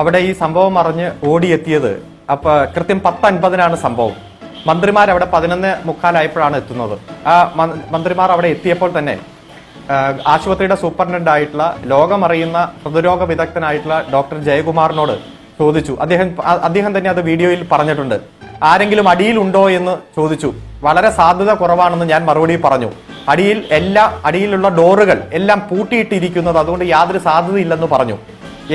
അവിടെ ഈ സംഭവം അറിഞ്ഞ് ഓടിയെത്തിയത്. അപ്പൊ കൃത്യം പത്ത് അൻപതിനാണ് സംഭവം. മന്ത്രിമാർ അവിടെ പതിനൊന്ന് മുക്കാലായപ്പോഴാണ് എത്തുന്നത്. ആ മന്ത്രിമാർ അവിടെ എത്തിയപ്പോൾ തന്നെ ആശുപത്രിയുടെ സൂപ്രണ്ടന്റ് ആയിട്ടുള്ള ലോകമറിയുന്ന ഹൃദ്രോഗ വിദഗ്ധനായിട്ടുള്ള ഡോക്ടർ ജയകുമാറിനോട് ചോദിച്ചു. അദ്ദേഹം അദ്ദേഹം തന്നെ അത് വീഡിയോയിൽ പറഞ്ഞിട്ടുണ്ട്. ആരെങ്കിലും അടിയിലുണ്ടോ എന്ന് ചോദിച്ചു. വളരെ സാധ്യത കുറവാണെന്ന് ഞാൻ മറുപടി പറഞ്ഞു. അടിയിൽ എല്ലാ അടിയിലുള്ള ഡോറുകൾ എല്ലാം പൂട്ടിയിട്ടിരിക്കുന്നത് അതുകൊണ്ട് യാതൊരു സാധ്യതയില്ലെന്ന് പറഞ്ഞു.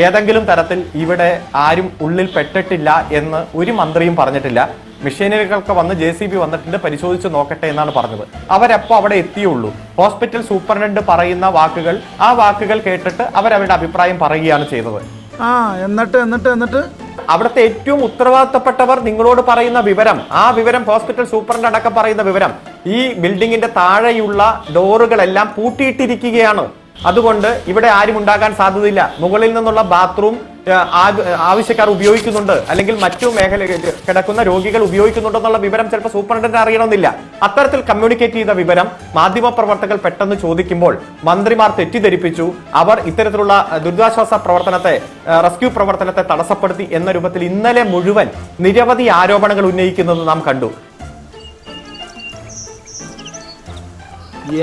ഏതെങ്കിലും തരത്തിൽ ഇവിടെ ആരും ഉള്ളിൽ പെട്ടിട്ടില്ല എന്ന് ഒരു മന്ത്രിയും പറഞ്ഞിട്ടില്ല. മെഷീനറികൾക്ക് വന്ന് ജെ സി ബി വന്നിട്ടുണ്ട് പരിശോധിച്ച് നോക്കട്ടെ എന്നാണ് പറഞ്ഞത്. അവരപ്പോ അവിടെ എത്തിയുള്ളൂ. ഹോസ്പിറ്റൽ സൂപ്രണ്ട് പറയുന്ന വാക്കുകൾ ആ വാക്കുകൾ കേട്ടിട്ട് അവരവരുടെ അഭിപ്രായം പറയുകയാണ് ചെയ്തത്. ആ എന്നിട്ട് എന്നിട്ട് എന്നിട്ട്? അവിടുത്തെ ഏറ്റവും ഉത്തരവാദിത്തപ്പെട്ടവർ നിങ്ങളോട് പറയുന്ന വിവരം ആ വിവരം ഹോസ്പിറ്റൽ സൂപ്രണ്ട് അടക്കം പറയുന്ന വിവരം ഈ ബിൽഡിങ്ങിന്റെ താഴെയുള്ള ഡോറുകളെല്ലാം പൂട്ടിയിട്ടിരിക്കുകയാണ്. അതുകൊണ്ട് ഇവിടെ ആരും ഉണ്ടാകാൻ സാധ്യതയില്ല. മുകളിൽ നിന്നുള്ള ബാത്റൂം ആവശ്യക്കാർ ഉപയോഗിക്കുന്നുണ്ട്. അല്ലെങ്കിൽ മറ്റു മേഖല കിടക്കുന്ന രോഗികൾ ഉപയോഗിക്കുന്നുണ്ടെന്നുള്ള വിവരം ചിലപ്പോൾ സൂപ്രണ്ടന്റ് അറിയണമെന്നില്ല. അത്തരത്തിൽ കമ്മ്യൂണിക്കേറ്റ് ചെയ്ത വിവരം മാധ്യമപ്രവർത്തകർ പെട്ടെന്ന് ചോദിക്കുമ്പോൾ മന്ത്രിമാർ തെറ്റിദ്ധരിപ്പിച്ചു. അവർ ഇത്തരത്തിലുള്ള ദുരിതാശ്വാസ പ്രവർത്തനത്തെ റെസ്ക്യൂ പ്രവർത്തനത്തെ തടസ്സപ്പെടുത്തി എന്ന രൂപത്തിൽ ഇന്നലെ മുഴുവൻ നിരവധി ആരോപണങ്ങൾ ഉന്നയിക്കുന്നത് നാം കണ്ടു.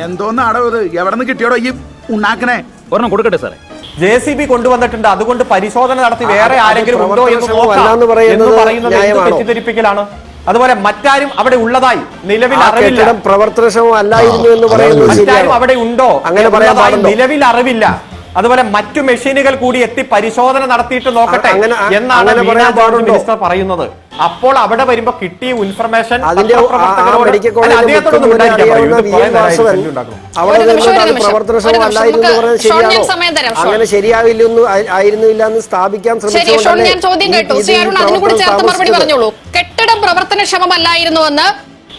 എന്തോന്നാടോ ഇത്? എവിടെ നിന്ന് കിട്ടിയോടോ ഈ ഉണ്ടാക്കണേ? ഒരെണ്ണം കൊടുക്കട്ടെ സാറേ. ജെ സി ബി കൊണ്ടുവന്നിട്ടുണ്ട്. അതുകൊണ്ട് പരിശോധന നടത്തി വേറെ ആരെങ്കിലും ഉണ്ടോ എന്ന് നോക്കാം. എന്ന് പറയുന്നത് എന്ത് തെറ്റിദ്ധരിപ്പിക്കലാണ്? അതുപോലെ മറ്റാരും അവിടെ ഉള്ളതായി. നിലവിൽ അറിവില്ല. പ്രവർത്തനക്ഷമല്ലായിരുന്നു അല്ലായിരുന്നു എന്ന് പറയുന്നത് മറ്റാരും അവിടെ ഉണ്ടോ? അങ്ങനെ നിലവിൽ അറിവില്ല. അതുപോലെ മറ്റു മെഷീനുകൾ കൂടി എത്തി പരിശോധന നടത്തിയിട്ട് നോക്കട്ടെ എന്നാണ്? മിനിസ്റ്റർ പറയുന്നത്. അപ്പോൾ അവിടെ വരുമ്പോ കിട്ടിയ ഇൻഫർമേഷൻ. അങ്ങനെ ശരിയാവില്ലെന്ന് ആയിരുന്നില്ല എന്ന് സ്ഥാപിക്കാൻ ശരി ഞാൻ ചോദ്യം ഈ- കേട്ടു. ഇത് ശ്രീ ഈ അരുൺ അതിനു കൂടി പ്രവർത്തനം ചേർത്ത് മറുപടി താമസിച്ചത്. പറഞ്ഞോളൂ. കെട്ടിടം പ്രവർത്തനക്ഷമമല്ലായിരുന്നുവെന്ന്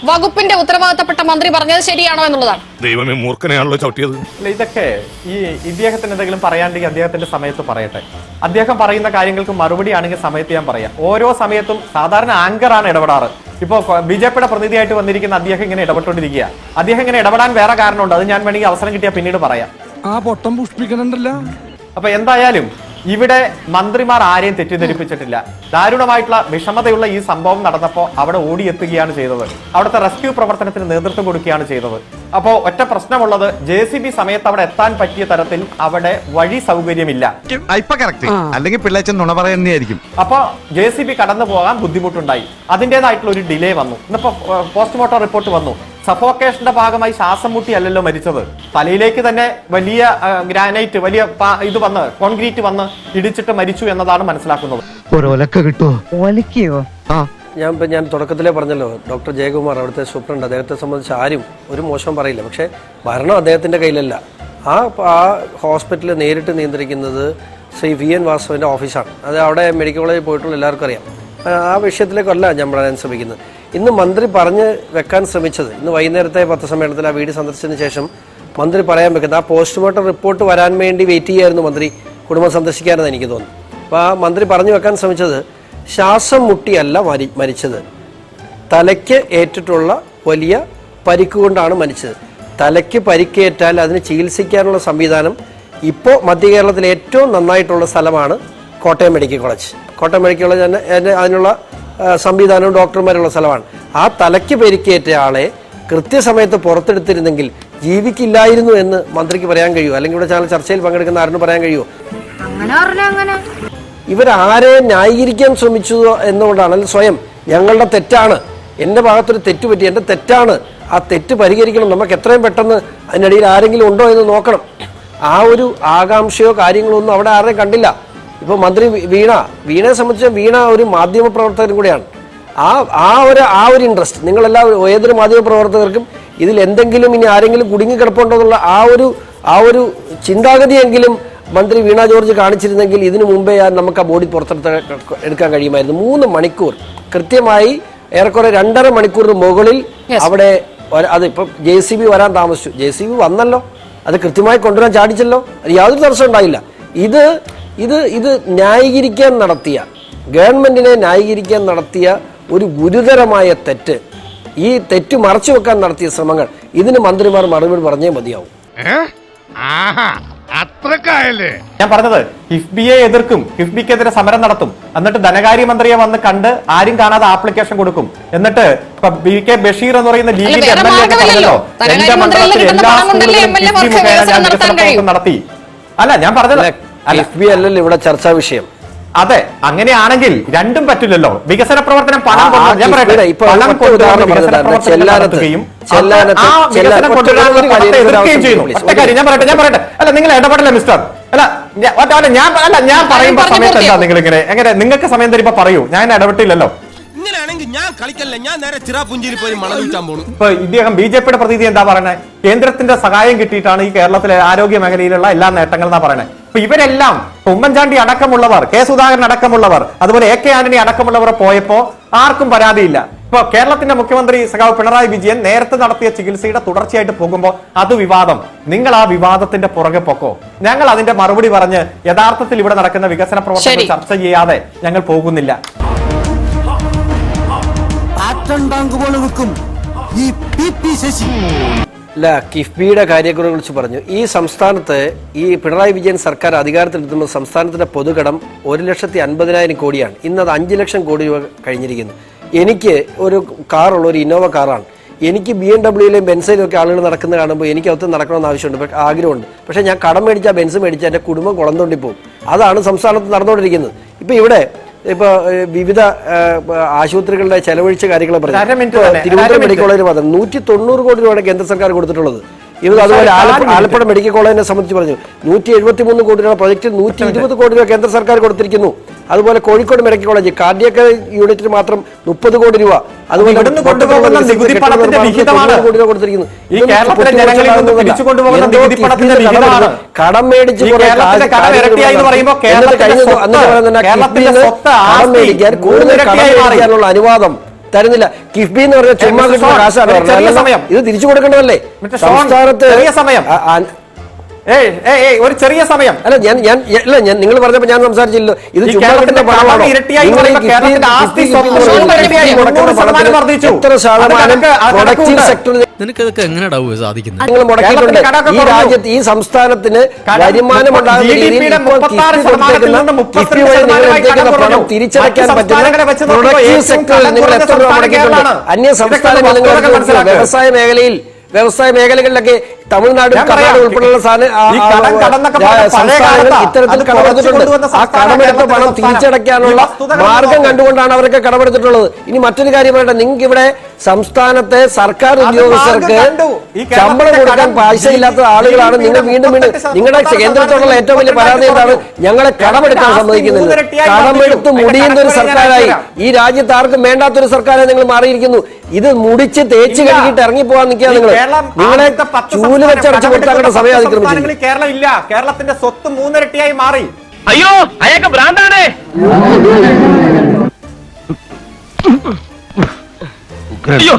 വകുപ്പിന്റെ ഉത്തരവാദിത്തപ്പെട്ട മന്ത്രി പറഞ്ഞത് ശരിയാണോ എന്നുള്ളതാണ്. ദൈവമേ മൂർഖനെയാണല്ലോ ചവിട്ടിയത്. അല്ല, ഇതൊക്കെ ഈ ഇദ്ദേഹത്തിന് എന്തെങ്കിലും പറയാണ്ടെങ്കിൽ അദ്ദേഹത്തിന്റെ സമയത്ത് പറയട്ടെ. അദ്ദേഹം പറയുന്ന കാര്യങ്ങൾക്ക് മറുപടി ആണെങ്കിൽ സമയത്ത് ഞാൻ പറയാം. ഓരോ സമയത്തും സാധാരണ ആങ്കർ ആണ് ഇടപെടാറ്. ഇപ്പോ ബി ജെ പിയുടെ പ്രതിനിധിയായിട്ട് വന്നിരിക്കുന്ന അദ്ദേഹം ഇങ്ങനെ ഇടപെട്ടുകൊണ്ടിരിക്കുക അദ്ദേഹം ഇങ്ങനെ ഇടപെടാൻ വേറെ കാരണമുണ്ട്. അത് ഞാൻ വേണമെങ്കിൽ അവസരം കിട്ടിയാൽ പിന്നീട് പറയാം. ആ പൊട്ടം പുഷ്പിക്കണ്ടല്ല അപ്പൊ എന്തായാലും ഇവിടെ മന്ത്രിമാർ ആരെയും തെറ്റിദ്ധരിപ്പിച്ചിട്ടില്ല. ദാരുണമായിട്ടുള്ള വിഷമതയുള്ള ഈ സംഭവം നടന്നപ്പോൾ അവിടെ ഓടിയെത്തുകയാണ് ചെയ്തത്. അവിടുത്തെ റെസ്ക്യൂ പ്രവർത്തനത്തിന് നേതൃത്വം കൊടുക്കുകയാണ് ചെയ്തത്. അപ്പോൾ ഒറ്റ പ്രശ്നമുള്ളത് ജെ സി ബി സമയത്ത് അവിടെ എത്താൻ പറ്റിയ തരത്തിൽ അവിടെ വഴി സൗകര്യമില്ല. അല്ലെങ്കിൽ പിള്ളേച്ചൻ നുണ പറയുന്നതായിരിക്കും. അപ്പൊ ജെ സി ബി കടന്നു പോകാൻ ബുദ്ധിമുട്ടുണ്ടായി. അതിന്റെതായിട്ടുള്ള ഒരു ഡിലേ വന്നു. ഇന്നിപ്പോ പോസ്റ്റ്മോർട്ടം റിപ്പോർട്ട് വന്നു. സഫോക്കേഷന്റെ ഭാഗമായി ശ്വാസം മുട്ടി അല്ലല്ലോ മരിച്ചത്. തലയിലേക്ക് തന്നെ വലിയ ഗ്രാനൈറ്റ് വലിയ ഇത് വന്ന് കോൺക്രീറ്റ് വന്ന് ഇടിച്ചിട്ട് മരിച്ചു എന്നതാണ് മനസ്സിലാക്കുന്നത്. ഞാൻ ഇപ്പം ഞാൻ തുടക്കത്തിലേ പറഞ്ഞല്ലോ ഡോക്ടർ ജയകുമാർ അവിടുത്തെ സൂപ്രണ്ട് അദ്ദേഹത്തെ സംബന്ധിച്ച് ആരും ഒരു മോശം പറയില്ല. പക്ഷേ ഭരണം അദ്ദേഹത്തിന്റെ കയ്യിലല്ല. ആ ആ ഹോസ്പിറ്റൽ നേരിട്ട് നിയന്ത്രിക്കുന്നത് ശ്രീ വി എൻ വാസവന്റെ ഓഫീസാണ്. അത് അവിടെ മെഡിക്കൽ കോളേജിൽ പോയിട്ടുള്ള എല്ലാവർക്കും അറിയാം. ആ, ആ വിഷയത്തിലേക്കല്ല ഞാൻ പറയാൻ ശ്രമിക്കുന്നത്. ഇന്ന് മന്ത്രി പറഞ്ഞ് വെക്കാൻ ശ്രമിച്ചത്. ഇന്ന് വൈകുന്നേരത്തെ പത്രസമ്മേളനത്തിൽ ആ വീട് സന്ദർശിച്ചതിന് ശേഷം മന്ത്രി പറയാൻ വെക്കുന്നത് ആ പോസ്റ്റ്മോർട്ടം റിപ്പോർട്ട് വരാൻ വേണ്ടി വെയിറ്റ് ചെയ്യായിരുന്നു മന്ത്രി. കുടുംബം സന്ദർശിക്കാനെന്ന് എനിക്ക് തോന്നുന്നു അപ്പോൾ ആ മന്ത്രി പറഞ്ഞു വെക്കാൻ ശ്രമിച്ചത് ശ്വാസം മുട്ടിയല്ല മരി മരിച്ചത്. തലയ്ക്ക് ഏറ്റിട്ടുള്ള വലിയ പരിക്ക് കൊണ്ടാണ് മരിച്ചത്. തലയ്ക്ക് പരിക്കേറ്റാൽ അതിന് ചികിത്സിക്കാനുള്ള സംവിധാനം ഇപ്പോൾ മധ്യ കേരളത്തിലെ ഏറ്റവും നന്നായിട്ടുള്ള സ്ഥലമാണ് Kottayam medical college. Kottayam medical college തന്നെ അതിനുള്ള സംവിധാനവും ഡോക്ടർമാരുള്ള സ്ഥലമാണ്. ആ തലയ്ക്ക് പരിക്കേറ്റ ആളെ കൃത്യസമയത്ത് പുറത്തെടുത്തിരുന്നെങ്കിൽ ജീവിക്കില്ലായിരുന്നു എന്ന് മന്ത്രിക്ക് പറയാൻ കഴിയുമോ? അല്ലെങ്കിൽ ഇവിടെ ചാനൽ ചർച്ചയിൽ പങ്കെടുക്കുന്ന ആരെന്ന് പറയാൻ കഴിയുമോ? ഇവരാരെ ന്യായീകരിക്കാൻ ശ്രമിച്ചു എന്നുകൊണ്ടാണ് അല്ലെങ്കിൽ സ്വയം ഞങ്ങളുടെ തെറ്റാണ്. എന്റെ ഭാഗത്തൊരു തെറ്റ് പറ്റി എന്റെ തെറ്റാണ്. ആ തെറ്റ് പരിഹരിക്കണം. നമുക്ക് എത്രയും പെട്ടെന്ന് അതിനിടയിൽ ആരെങ്കിലും ഉണ്ടോ എന്ന് നോക്കണം. ആ ഒരു ആകാംക്ഷയോ കാര്യങ്ങളോ ഒന്നും അവിടെ ആരെയും കണ്ടില്ല. ഇപ്പോൾ മന്ത്രി വീണ വീണയെ സംബന്ധിച്ച് വീണ ഒരു മാധ്യമ പ്രവർത്തകർ കൂടിയാണ്. ആ ആ ഒരു ആ ഒരു ഇൻട്രസ്റ്റ് നിങ്ങളെല്ലാവരും ഏതൊരു മാധ്യമ പ്രവർത്തകർക്കും ഇതിൽ എന്തെങ്കിലും ഇനി ആരെങ്കിലും കുടുങ്ങി കിടപ്പുണ്ടോ എന്നുള്ള ആ ഒരു ആ ഒരു ചിന്താഗതിയെങ്കിലും മന്ത്രി വീണ ജോർജ് കാണിച്ചിരുന്നെങ്കിൽ ഇതിനു മുമ്പേ നമുക്ക് ആ ബോഡി പുറത്തെടുത്ത് എടുക്കാൻ കഴിയുമായിരുന്നു. മൂന്ന് മണിക്കൂർ കൃത്യമായി ഏറെക്കുറെ രണ്ടര മണിക്കൂറിന് മുകളിൽ. അവിടെ ഒര- അത് ഇപ്പം ജെ സി ബി വരാൻ താമസിച്ചു. ജെ സി ബി വന്നല്ലോ. അത് കൃത്യമായി കൊണ്ടുവരാൻ ചാടിച്ചല്ലോ. അത് യാതൊരു തടസ്സം ഉണ്ടായില്ല. ഇത് ഇത് ഇത് ന്യായീകരിക്കാൻ നടത്തിയ ഗവൺമെന്റിനെ ന്യായീകരിക്കാൻ നടത്തിയ ഒരു ഗുരുതരമായ തെറ്റ്. ഈ തെറ്റ് മറച്ചു വെക്കാൻ നടത്തിയ ശ്രമങ്ങൾ ഇതിന് മന്ത്രിമാർ മറുപടി പറഞ്ഞേ മതിയാവും. ഞാൻ പറഞ്ഞത് കിഫ്ബിയെ എതിർക്കും കിഫ്ബിക്കെതിരെ സമരം നടത്തും. എന്നിട്ട് ധനകാര്യ മന്ത്രിയെ വന്ന് കണ്ട് ആരും കാണാതെ ആപ്ലിക്കേഷൻ കൊടുക്കും. എന്നിട്ട് ഇപ്പൊ ബി കെ ബഷീർ എന്ന് പറയുന്ന ലീഗിന്റെ എം എൽ എ പറഞ്ഞല്ലോ എന്റെ മണ്ഡലത്തിൽ കിട്ടുന്ന എല്ലാ സ്കൂളുകളും നടത്തി. അല്ല ഞാൻ പറഞ്ഞത് അല്ല. ബി അല്ലല്ലോ ഇവിടെ ചർച്ചാ വിഷയം. അതെ അങ്ങനെയാണെങ്കിൽ രണ്ടും പറ്റില്ലല്ലോ. വികസന പ്രവർത്തനം പണം ഞാൻ പറയട്ടെ. പണം കൊണ്ടുവന്ന് വികസന പറഞ്ഞതാണ്. പ്രവർത്തനങ്ങൾ ചെല്ലാനത്ത് നടത്തുകയും ചെല്ലാനത്ത് ആ വികസനം കൊണ്ടുവരാനുള്ള പണത്തെ എതിർക്കുകയും ചെയ്യുന്നു. please. ഒറ്റ കാര്യം ഞാൻ പറയട്ടെ ഞാൻ പറയട്ടെ. അല്ല നിങ്ങൾ ഇടപെടല്ലേ മിസ്റ്റർ? അല്ല ഞാൻ- അല്ല ഞാൻ പറയുമ്പോൾ സമയത്ത് എന്താ നിങ്ങൾ ഇങ്ങനെ എങ്ങനെ? നിങ്ങൾക്ക് സമയം തരുമ്പോ പറയൂ. ഞാൻ ഇടപെട്ടില്ലല്ലോ. ഇങ്ങനെയാണെങ്കിൽ ഞാൻ കളിക്കല്ല? ഞാൻ നേരെ ചിറാപുഞ്ചിയിൽ പോയി മണം വിൽക്കാൻ പോണു. ഇപ്പൊ ഇദ്ദേഹം ബി ജെ പിയുടെ പ്രതീതി എന്താ പറയുന്നത് കേന്ദ്രത്തിന്റെ സഹായം കിട്ടിയിട്ടാണ് ഈ കേരളത്തിലെ ആരോഗ്യ മേഖലയിലുള്ള എല്ലാ നേട്ടങ്ങൾ എന്നാ പറയുന്നത് ഇപ്പൊ ഇവരെല്ലാം ഉമ്മൻചാണ്ടി അടക്കമുള്ളവർ കെ സുധാകരൻ അടക്കമുള്ളവർ അതുപോലെ എ കെ ആന്റണി അടക്കമുള്ളവർ പോയപ്പോ ആർക്കും പരാതിയില്ല. ഇപ്പൊ കേരളത്തിന്റെ മുഖ്യമന്ത്രി സഖാവ് പിണറായി വിജയൻ നേരത്തെ നടത്തിയ ചികിത്സയുടെ തുടർച്ചയായിട്ട് പോകുമ്പോൾ അത് വിവാദം. നിങ്ങൾ ആ വിവാദത്തിന്റെ പുറകെ പൊക്കോ. ഞങ്ങൾ അതിന്റെ മറുപടി പറഞ്ഞ് യഥാർത്ഥത്തിൽ ഇവിടെ നടക്കുന്ന വികസന പ്രവർത്തനങ്ങൾ ചർച്ച ചെയ്യാതെ ഞങ്ങൾ പോകുന്നില്ല. അല്ല കിഫ്ബിയുടെ കുറിച്ച് പറഞ്ഞു. ഈ സംസ്ഥാനത്ത് ഈ പിണറായി വിജയൻ സർക്കാർ അധികാരത്തിലെത്തുമ്പോൾ സംസ്ഥാനത്തിന്റെ പൊതുകടം ഒരു ലക്ഷത്തി അൻപതിനായിരം കോടിയാണ്. ഇന്ന് അത് അഞ്ച് ലക്ഷം കോടി രൂപ കഴിഞ്ഞിരിക്കുന്നു. എനിക്ക് ഒരു കാറുള്ള ഒരു ഇന്നോവ കാറാണ്. എനിക്ക് ബി എം ഡബ്ല്യൂയിലെയും ബെൻസിലും ഒക്കെ ആളുകൾ നടക്കുന്നത് കാണുമ്പോൾ എനിക്ക് അകത്ത് നടക്കണമെന്ന് ആവശ്യമുണ്ട്. ആഗ്രഹമുണ്ട്. പക്ഷേ ഞാൻ കടം മേടിച്ചാൽ ബെൻസ് മേടിച്ചാൽ എന്റെ കുടുംബം കുളം തോണ്ടി പോകും അതാണ് സംസ്ഥാനത്ത് നടന്നുകൊണ്ടിരിക്കുന്നത്. ഇപ്പം ഇവിടെ ഇപ്പൊ ഏഹ്, വിവിധ ആശുപത്രികളുടെ ചെലവഴിച്ച കാര്യങ്ങളെ പറഞ്ഞു. തിരുവനന്തപുരം മെഡിക്കൽ കോളേജ് പറഞ്ഞു നൂറ്റി തൊണ്ണൂറ് കോടി രൂപയാണ് കേന്ദ്ര സർക്കാർ കൊടുത്തിട്ടുള്ളത്. ഇത് അതുപോലെ ആലപ്പുഴ മെഡിക്കൽ കോളേജിനെ സംബന്ധിച്ച് പറഞ്ഞു. നൂറ്റി എഴുപത്തി മൂന്ന് കോടി രൂപ പ്രൊജക്റ്റ് നൂറ്റി ഇരുപത് കോടി രൂപ കേന്ദ്ര സർക്കാർ കൊടുത്തിരിക്കുന്നു. അതുപോലെ കോഴിക്കോട് മെഡിക്കൽ കോളേജ് കാർഡിയക് യൂണിറ്റിന് മാത്രം മുപ്പത് കോടി രൂപ. അതുപോലെ. കോടി. മേടിച്ച് കഴിഞ്ഞ അന്ന് കടം മേടിക്കാൻ കൂടുതൽ കടം മേടിക്കാനുള്ള അനുവാദം തരുന്നില്ല കിഫ്ബി എന്ന് പറഞ്ഞാൽ ചുമ്മാ കിട്ടുന്ന കാശാണ്. ഇത് തിരിച്ചു കൊടുക്കേണ്ടതല്ലേ സംസ്ഥാനത്ത് ചെറിയ സമയം. ഒരു ചെറിയ സമയം അല്ല ഞാൻ ഞാൻ അല്ല ഞാൻ നിങ്ങൾ പറഞ്ഞപ്പോ ഞാൻ സംസാരിച്ചില്ലോ ഇത് ചുമ്മാ കിട്ടുന്ന പണമാണോ. എത്ര ശതമാനം പ്രൊഡക്റ്റീവ്. സെക്ടറിൽ എങ്ങനെ എങ്ങനെയാ സാധിക്കുന്നത്? നിങ്ങൾ മുടക്കിയിട്ടുണ്ട്. ഈ. രാജ്യത്ത് ഈ സംസ്ഥാനത്തിന് വരുമാനം ഉണ്ടാകുന്ന രീതിയിൽ യുടെ 36 കിഫ്ബി ശതമാനത്തിൽ കൊടുത്തേക്കുന്ന നിന്ന് 32 കിഫ്ബി വഴി നിങ്ങൾ ശതമാനമായി പണം തിരിച്ചടയ്ക്കാൻ പറ്റുന്ന പ്രൊഡക്റ്റീവ് സെക്ടറിൽ നിങ്ങൾ എത്ര രൂപ മുടക്കിയിട്ടുണ്ട് അന്യ സംസ്ഥാനങ്ങളിൽ നിങ്ങൾ വ്യവസായ മേഖലയിൽ വ്യവസായ മേഖലകളിലൊക്കെ തമിഴ്നാട്. കർണാടക ഉൾപ്പെടെയുള്ള സംസ്ഥാനങ്ങൾ. ഇത്തരത്തിൽ കടമെടുത്തിട്ടുണ്ട്. ആ കടമെടുത്ത പണം തിരിച്ചടയ്ക്കാനുള്ള മാർഗം കണ്ടുകൊണ്ടാണ് അവരൊക്കെ കടമെടുത്തിട്ടുള്ളത്. ഇനി മറ്റൊരു കാര്യം പറയട്ടെ. നിങ്ങൾക്ക് ഇവിടെ സംസ്ഥാനത്തെ സർക്കാർ ഉദ്യോഗസ്ഥർക്ക് ശമ്പളം കൊടുക്കാൻ കടം പൈസ ഇല്ലാത്ത ആളുകളാണ്. നിങ്ങൾ വീണ്ടും വീണ്ടും നിങ്ങളുടെ കേന്ദ്രത്തോടുള്ള ഏറ്റവും വലിയ പരാതി എന്താണ്? ഞങ്ങളെ കടമെടുക്കാൻ സമ്മതിക്കുന്നത് സമ്മതിക്കുന്നില്ല. കടമെടുത്ത്. മുടിയുന്ന ഒരു സർക്കാരായി. ഈ രാജ്യത്ത് ആർക്കും വേണ്ടാത്തൊരു സർക്കാരായി നിങ്ങൾ മാറിയിരിക്കുന്നു. ഇത് മുടിച്ച് തേച്ച് കഴുകിട്ട് ഇറങ്ങി പോകാൻ നിൽക്കുക നിങ്ങൾ കേരളം നിങ്ങളെ ചൂൽ വെച്ചടച്ച് കൊടുത്താക്കേണ്ട സമയം അതിക്രമിച്ചു കേരളം ഇല്ല കേരളത്തിന്റെ സ്വത്ത് മൂന്നിരട്ടിയായി മാറി. അയ്യോ അയാൾക്ക് ഭ്രാന്താണ്. അയ്യോ.